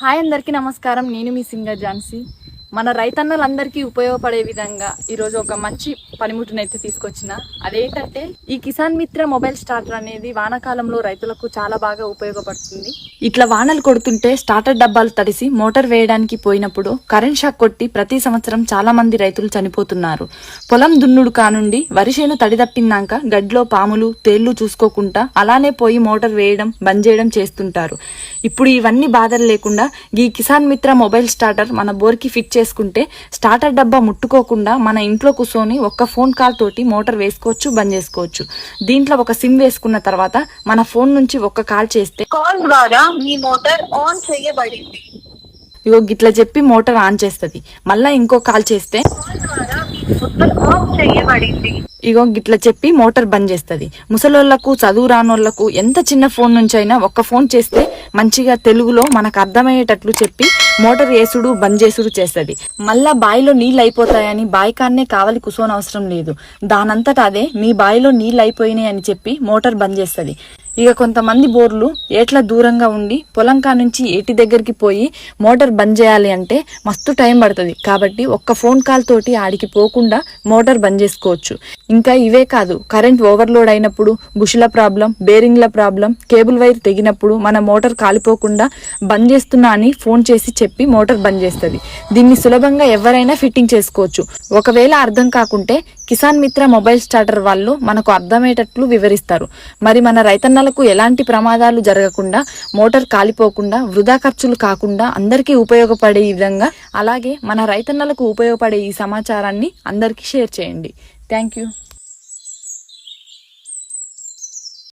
Hi అందరికీ నమస్కారం. నేను మీ సింగర్ ఝాన్సీ. మన రైతన్నలందరికీ ఉపయోగపడే విధంగా ఈరోజు ఒక మంచి పనిముట్టునైతే తీసుకొచ్చిన. అదేంటంటే ఈ కిసాన్ మిత్ర మొబైల్ స్టార్టర్ అనేది వానాకాలంలో రైతులకు చాలా బాగా ఉపయోగపడుతుంది. ఇట్లా వానలు కొడుతుంటే స్టార్టర్ డబ్బాలు తడిసి మోటార్ వేయడానికి పోయినప్పుడు కరెంట్ షాక్ కొట్టి ప్రతి సంవత్సరం చాలా మంది రైతులు చనిపోతున్నారు. పొలం దున్నుడు కానుండి వరిసేను తడిదప్పిందాక గడ్లో పాములు తేళ్ళు చూసుకోకుండా అలానే పోయి మోటార్ వేయడం బంద్ చేయడం చేస్తుంటారు. ఇప్పుడు ఇవన్నీ బాధలు లేకుండా ఈ కిసాన్ మిత్ర మొబైల్ స్టార్టర్ మన బోర్కి ఫిట్ చేసుకుంటే స్టార్టర్ డబ్బా ముట్టుకోకుండా మన ఇంట్లో కూర్చొని ఒక్క ఫోన్ కాల్ తోటి మోటార్ వేసుకోవచ్చు బంద్ చేసుకోవచ్చు. దీంట్లో ఒక సిమ్ వేసుకున్న తర్వాత మన ఫోన్ నుంచి ఒక్క కాల్ చేస్తే కాల్ ద్వారా మీ మోటార్ ఆన్ చేయబడింది. ఇగో గిట్ల చెప్పి మోటార్ ఆన్ చేస్తుంది. మళ్ళా ఇంకో కాల్ చేస్తే ఇగో గిట్ల చెప్పి మోటార్ బంద్ చేస్తుంది. ముసలోళ్ళకు చదువు రానోళ్ళకు ఎంత చిన్న ఫోన్ నుంచి అయినా ఒక్క ఫోన్ చేస్తే మంచిగా తెలుగులో మనకు అర్థమయ్యేటట్లు చెప్పి మోటార్ వేసుడు బంద్ చేసుడు చేస్తుంది. మళ్ళా బావిలో నీళ్ళు అయిపోతాయని బావి కాన్నే కావాలి కూసోనవసరం లేదు. దానంతట అదే మీ బావిలో నీళ్ళు అయిపోయినాయి అని చెప్పి మోటార్ బంద్ చేస్తుంది. ఇక కొంతమంది బోర్లు ఏట్ల దూరంగా ఉండి పొలం నుంచి ఏటి దగ్గరికి పోయి మోటార్ బంద్ చేయాలి అంటే మస్తు టైం పడుతుంది. కాబట్టి ఒక్క ఫోన్ కాల్ తోటి ఆడికి పోకుండా మోటార్ బంద్ చేసుకోవచ్చు. ఇంకా ఇవే కాదు కరెంట్ ఓవర్లోడ్ అయినప్పుడు బుషుల ప్రాబ్లం బేరింగ్ల ప్రాబ్లం కేబుల్ వైర్ తెగినప్పుడు మన మోటార్ కాలిపోకుండా బంద్ చేస్తున్నా అని ఫోన్ చేసి చెప్పి మోటార్ బంద్ చేస్తుంది. దీన్ని సులభంగా ఎవరైనా ఫిట్టింగ్ చేసుకోవచ్చు. ఒకవేళ అర్థం కాకుంటే కిసాన్ మిత్ర మొబైల్ స్టార్టర్ వాళ్ళు మనకు అర్థమయ్యేటట్లు వివరిస్తారు. మరి మన రైతన్నలకు ఎలాంటి ప్రమాదాలు జరగకుండా మోటార్ కాలిపోకుండా వృధా ఖర్చులు కాకుండా అందరికీ ఉపయోగపడే విధంగా అలాగే మన రైతన్నలకు ఉపయోగపడే ఈ సమాచారాన్ని అందరికీ షేర్ చేయండి. Thank you.